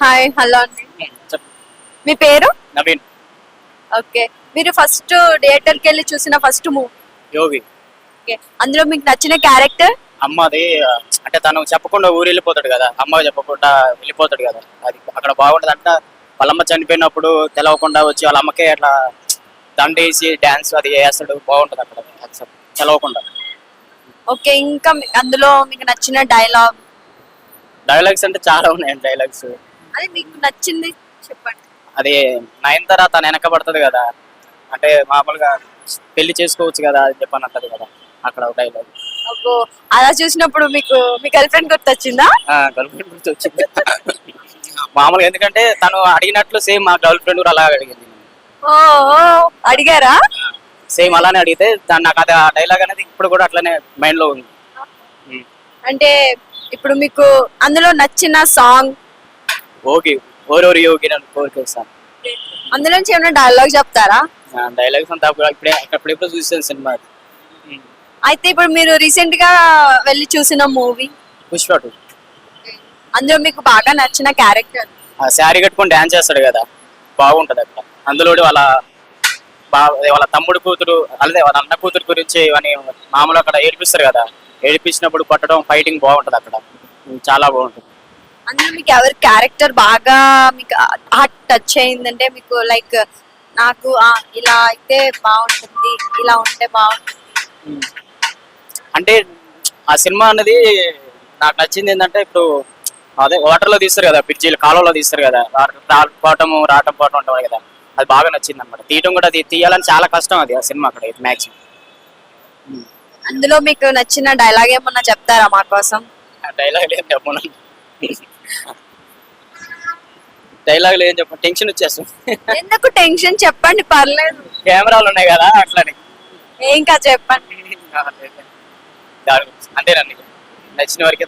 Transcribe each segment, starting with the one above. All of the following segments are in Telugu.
హాయ్ హలో అండి. మీ పేరు? నవీన్. ఓకే మీరు ఫస్ట్ థియేటర్కి వెళ్ళి చూసిన ఫస్ట్ మూవీ యోగి ఓకే అందులో మీకు నచ్చిన క్యారెక్టర్ అమ్మది అంటే తను చెప్పకుండా ఊరు వెళ్ళిపోతాడు కదా. అమ్మ చెప్పకుండా వెళ్ళిపోతాడు కదా. అది అక్కడ బాగుంటది అంట వాళ్ళమ్మ చనిపోయినప్పుడు తెలవకుండా వచ్చి వాళ్ళ అమ్మకే అట్లా దండేసి డాన్స్ అది వేస్తాడు. బాగుంటది అక్కడ. తెలవకుండా. ఓకే ఇంకా అందులో మీకు నచ్చిన డైలాగ్ డైలాగ్స్ అంటే చాలా ఉన్నాయి డైలాగ్స్ అది మీకు నచ్చింది చెప్పండి. అది నయనతార తను వెనక పడుతుంది కదా. అంటే మామూలుగా పెళ్ళి చేసుకోవచ్చు కదా అని చెప్పని అంటది కదా అక్కడ డైలాగ్ అబ్బో అలా చూసినప్పుడు మీకు మీ గర్ల్ ఫ్రెండ్ గుర్తొచ్చిందా గర్ల్ ఫ్రెండ్ గురించి వచ్చింది. మామూలుగా ఎందుకంటే తను అడిగినట్లు సేమ్ మా గర్ల్ ఫ్రెండ్ కూడా అలా అడిగింది. ఓ అడిగారా? సేమ్ అలానే అడిగితే దాన్ని నాకు అది ఆ డైలాగ్ అనేది ఇప్పుడు కూడా అట్లనే మైండ్లో ఉంది. అంటే ఇప్పుడు మీకు అందులో నచ్చిన సాంగ్ ఓకే ఓరోరి యోగి నన్ను కోరికేస్తాను అందులోంచి ఏమైనా డైలాగ్ చెప్తారా? డైలాగ్స్ అంతా అప్పుడు ఇప్పుడే అప్పుడెప్పుడు చూసాను సినిమా. అయితే ఇప్పుడు మీరు రీసెంట్గా వెళ్ళి చూసిన మూవీ పుష్ప టూ. అందులో మీకు బాగా నచ్చిన క్యారెక్టర్ ఆ శారీ కట్టుకొని డాన్స్ చేస్తాడు కదా బాగుంటది అక్కడ. అందులో వాళ్ళ వాళ్ళ తమ్ముడు కూతురు అదే వాళ్ళ అన్న కూతురు గురించి అని మామూలు అక్కడ ఏడిపిస్తారు కదా. ఏడిపించినప్పుడు పట్టడం ఫైటింగ్ బాగుంటది అక్కడ. చాలా బాగుంటుంది. అందులో మీకు ఎవరి క్యారెక్టర్ బాగా మీకు హార్ట్ టచ్ అయిందంటే మీకు లైక్ నాకు ఆ, ఇలా అయితే బాగుంటుంది ఇలా ఉంటే బాగుంటుంది. అంటే ఆ సినిమా అన్నది నాకు నచ్చింది ఏంటంటే ఇప్పుడు అదే వాటర్లో తీస్తారు కదా బ్రిడ్జిలు కాలువలో తీస్తారు కదా రావటము రావటం పోవటం ఉంటుంది కదా అది బాగా నచ్చింది అనమాట తీయటం కూడా అది తీయాలని చాలా కష్టం అది ఆ సినిమా అక్కడ మ్యాక్సిమం అందులో మీకు నచ్చిన డైలాగ్ ఏమన్నా చెప్తారా మా కోసం? డైలాగ్ ఏం డైలాగ్ ఏం చెప్పను టెన్షన్ వచ్చేస్తుంది. ఎందుకు టెన్షన్ చెప్పండి పర్లేదు. కెమెరాలు ఉన్నాయి కదా అట్లని. కాదు చెప్పండి. అంతేనండి నచ్చిన వరకే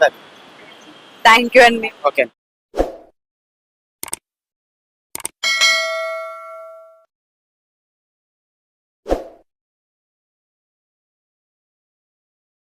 థ్యాంక్ యూ అండి. ఓకే.